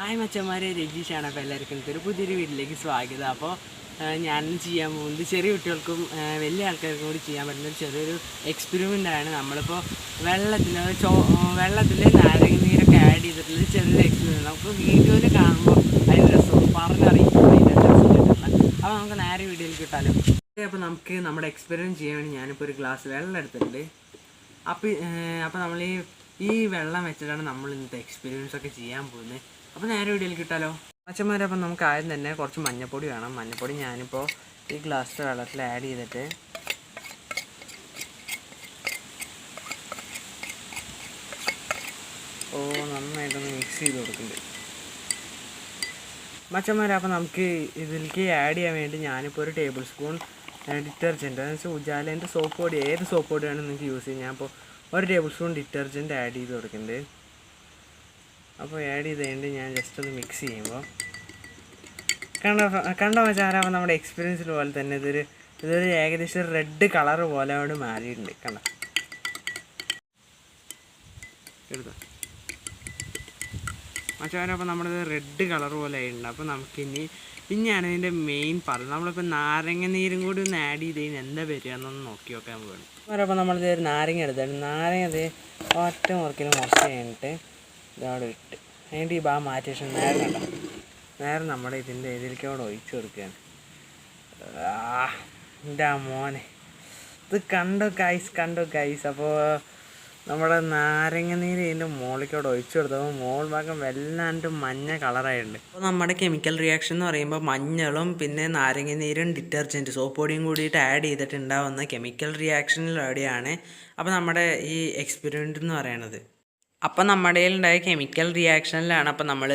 Hi മച്ചന്മാരെ. രജീഷാണ് അപ്പോൾ എല്ലാവർക്കും ഒരു പുതിയൊരു വീട്ടിലേക്ക് സ്വാഗതം. അപ്പോൾ ഞാൻ ചെയ്യാൻ പോകുന്നത് ചെറിയ കുട്ടികൾക്കും വലിയ ആൾക്കാർക്കും കൂടി ചെയ്യാൻ പറ്റുന്ന ചെറിയൊരു എക്സ്പെരിമെന്റ് ആണ്. നമ്മളിപ്പോൾ വെള്ളത്തിൽ ചോ വെള്ളത്തിൽ നാരങ്ങ നീരൊക്കെ ആഡ് ചെയ്തിട്ടുള്ള ചെറിയൊരു എക്സ്പെരിമെന്റ് നമുക്ക് വീഡിയോയിൽ കാണുമ്പോൾ അതിന് രസം പറഞ്ഞറിയിക്കും അതിന്റെ രസം കിട്ടുന്നത് അപ്പോൾ നമുക്ക് നേരെ വീഡിയോയിൽ കിട്ടാലോ. അപ്പോൾ നമുക്ക് നമ്മുടെ എക്സ്പെരിമെന്റ് ചെയ്യാൻ വേണ്ടി ഞാനിപ്പോൾ ഒരു ഗ്ലാസ് വെള്ളം എടുത്തിട്ടുണ്ട്. അപ്പോൾ അപ്പോൾ നമ്മൾ ഈ ഈ വെള്ളം വെച്ചിട്ടാണ് നമ്മൾ ഇന്നത്തെ എക്സ്പീരിയൻസ് ഒക്കെ ചെയ്യാൻ പോകുന്നത് അപ്പോൾ നേരെ വീഡിയോയിൽ കിട്ടാലോ? അച്ഛന്മാരെ അപ്പം നമുക്ക് ആദ്യം തന്നെ കുറച്ച് മഞ്ഞപ്പൊടി വേണം. മഞ്ഞപ്പൊടി ഞാനിപ്പോൾ ഈ ഗ്ലാസ് വെള്ളത്തിൽ ആഡ് ചെയ്തിട്ട് ഓ നന്നായിട്ടൊന്ന് മിക്സ് ചെയ്ത് കൊടുക്കുന്നുണ്ട് മച്ചന്മാരെ അപ്പോൾ നമുക്ക് ഇതിലേക്ക് ആഡ് ചെയ്യാൻ വേണ്ടി ഞാനിപ്പോൾ ഒരു ടേബിൾ സ്പൂൺ ഡിറ്റർജന്റ് എന്ന് വെച്ചാൽ ഉജാലേന്റെ സോപ്പ് പൊടി ഏത് സോപ്പ് പൊടിയാണ് നിങ്ങൾക്ക് യൂസ് ചെയ്യാം? ഞാനിപ്പോൾ ഒരു ടേബിൾ സ്പൂൺ ഡിറ്റർജന്റ് ആഡ് ചെയ്ത് കൊടുക്കുന്നുണ്ട് അപ്പോൾ ആഡ് ചെയ്ത് കഴിഞ്ഞിട്ട് ഞാൻ ജസ്റ്റ് ഒന്ന് മിക്സ് ചെയ്യുമ്പോൾ കണ്ട കണ്ട മച്ചാരാകുമ്പോൾ നമ്മുടെ എക്സ്പീരിയൻസിൽ പോലെ തന്നെ ഇതൊരു ഇതൊരു ഏകദേശം റെഡ് കളർ പോലെ അവിടെ മാറിയിട്ടുണ്ട് കണ്ട? എടുത്തോ. മച്ചാരം അപ്പോൾ നമ്മളിത് റെഡ് കളർ പോലെ ആയിട്ടുണ്ട്. അപ്പോൾ നമുക്കിനി ഇനിയാണ് ഇതിന്റെ മെയിൻ പറഞ്ഞത് നമ്മളിപ്പോൾ നാരങ്ങ നീരും കൂടി ഒന്ന് ആഡ് ചെയ്ത് കഴിഞ്ഞാൽ എന്താ വരിക എന്നൊന്ന് നോക്കി നോക്കാൻ പോകണം അപ്പോൾ നമ്മളിത് ഒരു നാരങ്ങ എടുത്തിട്ട് നാരങ്ങ ഇത് ഒറ്റ മുറിക്കൽ മുറിച്ച് കഴിഞ്ഞിട്ട് ഇതവിടെ ഇട്ട്. അതിന്റെ ഈ ഭാഗം മാറ്റി വെച്ചാൽ നേരെ കണ്ടോ. നേരെ നമ്മുടെ ഇതിന്റെ ഇതിലേക്ക് അവിടെ ഒഴിച്ചു കൊടുക്കുകയാണ്. ആ എന്റെ മോനെ. ഇത് കണ്ടോ ഗൈസ് കണ്ടോ ഗൈസ് അപ്പോൾ നമ്മുടെ നാരങ്ങ നീര് ഇതിന്റെ മുകളിലേക്കോട് ഒഴിച്ചു കൊടുത്തപ്പോൾ മോൾ ഭാഗം വല്ലാണ്ട് മഞ്ഞ കളറായിട്ടുണ്ട്. അപ്പോൾ നമ്മുടെ കെമിക്കൽ റിയാക്ഷൻ എന്ന് പറയുമ്പോൾ മഞ്ഞളും പിന്നെ നാരങ്ങ നീരും ഡിറ്റർജന്റ് സോപ്പ് പൊടിയും കൂടിയിട്ട് ആഡ് ചെയ്തിട്ടുണ്ടാവുന്ന കെമിക്കൽ റിയാക്ഷനിലൂടെയാണ് അപ്പോൾ നമ്മുടെ ഈ എക്സ്പെരിമെന്റ് എന്ന് പറയുന്നത് അപ്പം നമ്മുടെ ഉണ്ടായ കെമിക്കൽ റിയാക്ഷനിലാണ് അപ്പം നമ്മൾ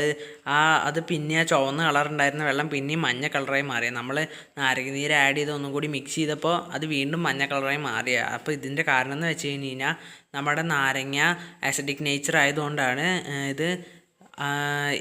ആ അത് പിന്നെ ആ ചുവന്ന കളർ ഉണ്ടായിരുന്ന വെള്ളം പിന്നെയും മഞ്ഞ കളറായി മാറിയത് നമ്മൾ നാരങ്ങനീര് ആഡ് ചെയ്ത് ഒന്നും കൂടി മിക്സ് ചെയ്തപ്പോൾ അത് വീണ്ടും മഞ്ഞ കളറായി മാറിയ. അപ്പോൾ ഇതിന്റെ കാരണം എന്ന് വെച്ച് കഴിഞ്ഞ് കഴിഞ്ഞാൽ നമ്മുടെ നാരങ്ങ ആസിഡിക് നേച്ചർ ആയതുകൊണ്ടാണ് ഇത്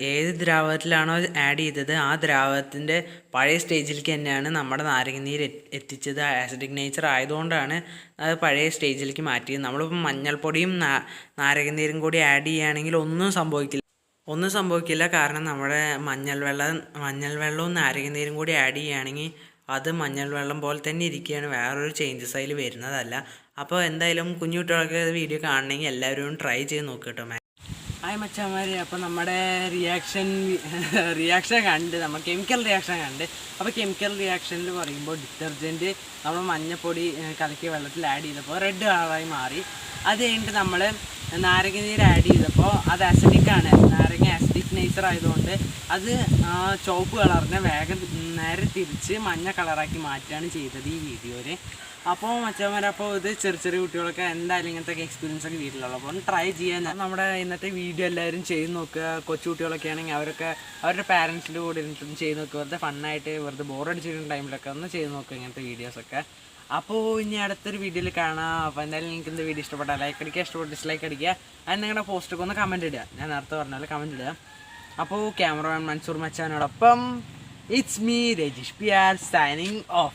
ഏത് ദ്രാവകത്തിലാണോ ആഡ് ചെയ്തത് ആ ദ്രാവകത്തിന്റെ പഴയ സ്റ്റേജിലേക്ക് തന്നെയാണ് നമ്മുടെ നാരങ്ങനീര് എത്തി- എത്തിച്ചത്. ആസിഡിക് നേച്ചർ ആയതുകൊണ്ടാണ് അത് പഴയ സ്റ്റേജിലേക്ക് മാറ്റിയത്. നമ്മളിപ്പോൾ മഞ്ഞൾപ്പൊടിയും നാരങ്ങ നാരങ്ങനീരും കൂടി ആഡ് ചെയ്യുകയാണെങ്കിൽ ഒന്നും സംഭവിക്കില്ല. ഒന്നും സംഭവിക്കില്ല. കാരണം നമ്മുടെ മഞ്ഞൾ വെള്ളം മഞ്ഞൾ വെള്ളവും നാരങ്ങനീരും കൂടി ആഡ് ചെയ്യുകയാണെങ്കിൽ അത് മഞ്ഞൾ വെള്ളം പോലെ തന്നെ ഇരിക്കുകയാണ്. വേറൊരു ചേഞ്ചസ് അതിൽ വരുന്നതല്ല. അപ്പോൾ എന്തായാലും കുഞ്ഞു കുട്ടികളൊക്കെ വീഡിയോ കാണണമെങ്കിൽ എല്ലാവരും ട്രൈ ചെയ്ത് നോക്കുക ഹായ് മച്ചാമാര് അപ്പോൾ നമ്മുടെ റിയാക്ഷൻ റിയാക്ഷൻ കണ്ട് നമ്മൾ കെമിക്കൽ റിയാക്ഷൻ കണ്ട്. അപ്പോൾ കെമിക്കൽ റിയാക്ഷനിൽ പറയുമ്പോൾ ഡിറ്റർജന്റ് നമ്മൾ മഞ്ഞപ്പൊടി കലക്കി വെള്ളത്തിൽ ആഡ് ചെയ്തപ്പോൾ റെഡ് കളറായി മാറി. അത് കഴിഞ്ഞിട്ട് നമ്മൾ നാരങ്ങ നീര് ആഡ് ചെയ്തപ്പോൾ അത് അസിഡിക്കാണ് നാരങ്ങ അസിഡിക് നേച്ചർ ആയതുകൊണ്ട് അത് ചുവപ്പ് കളറിനെ വേഗം നേരെ തിരിച്ച് മഞ്ഞ കളറാക്കി മാറ്റുകയാണ് ചെയ്തത് ഈ വീഡിയോയിൽ അപ്പോൾ മച്ചന്മാർ അപ്പോൾ ഇത് ചെറിയ ചെറിയ കുട്ടികളൊക്കെ എന്തായാലും ഇങ്ങനത്തെ എക്സ്പീരിയൻസ് ഒക്കെ വീട്ടിലുള്ള അപ്പോൾ ട്രൈ ചെയ്യാൻ നമ്മുടെ ഇന്നത്തെ വീഡിയോ എല്ലാവരും ചെയ്ത് നോക്കുക. കൊച്ചു കുട്ടികളൊക്കെ ആണെങ്കിൽ അവരൊക്കെ അവരുടെ പാരൻസിന്റെ കൂടെ ഇരുന്നിട്ടൊന്ന് ചെയ്ത് നോക്കുക. വെറുതെ ഫണ്ണായിട്ട് വെറുതെ ബോറടിച്ചിരുന്ന ടൈമിലൊക്കെ ഒന്ന് ചെയ്ത് നോക്കുക ഇങ്ങനത്തെ വീഡിയോസൊക്കെ അപ്പോൾ ഇനി അടുത്തൊരു വീഡിയോയിൽ കാണാം. അപ്പോൾ എന്തായാലും നിങ്ങൾക്ക് എന്ത് വീഡിയോ ഇഷ്ടപ്പെട്ടാൽ ലൈക്ക് അടിക്കുക ഇഷ്ടപ്പെട്ട ഡിസ്ലൈക്ക് അടിക്കുക. അതിന് നിങ്ങളുടെ പോസ്റ്റൊക്കെ ഒന്ന് കമന്റ് ഇടുക. ഞാൻ നേരത്തെ പറഞ്ഞാൽ കമന്റ് ഇടുക. അപ്പോൾ cameraman Mansoor മച്ചാനോടൊപ്പം it's me Rajeesh P R signing off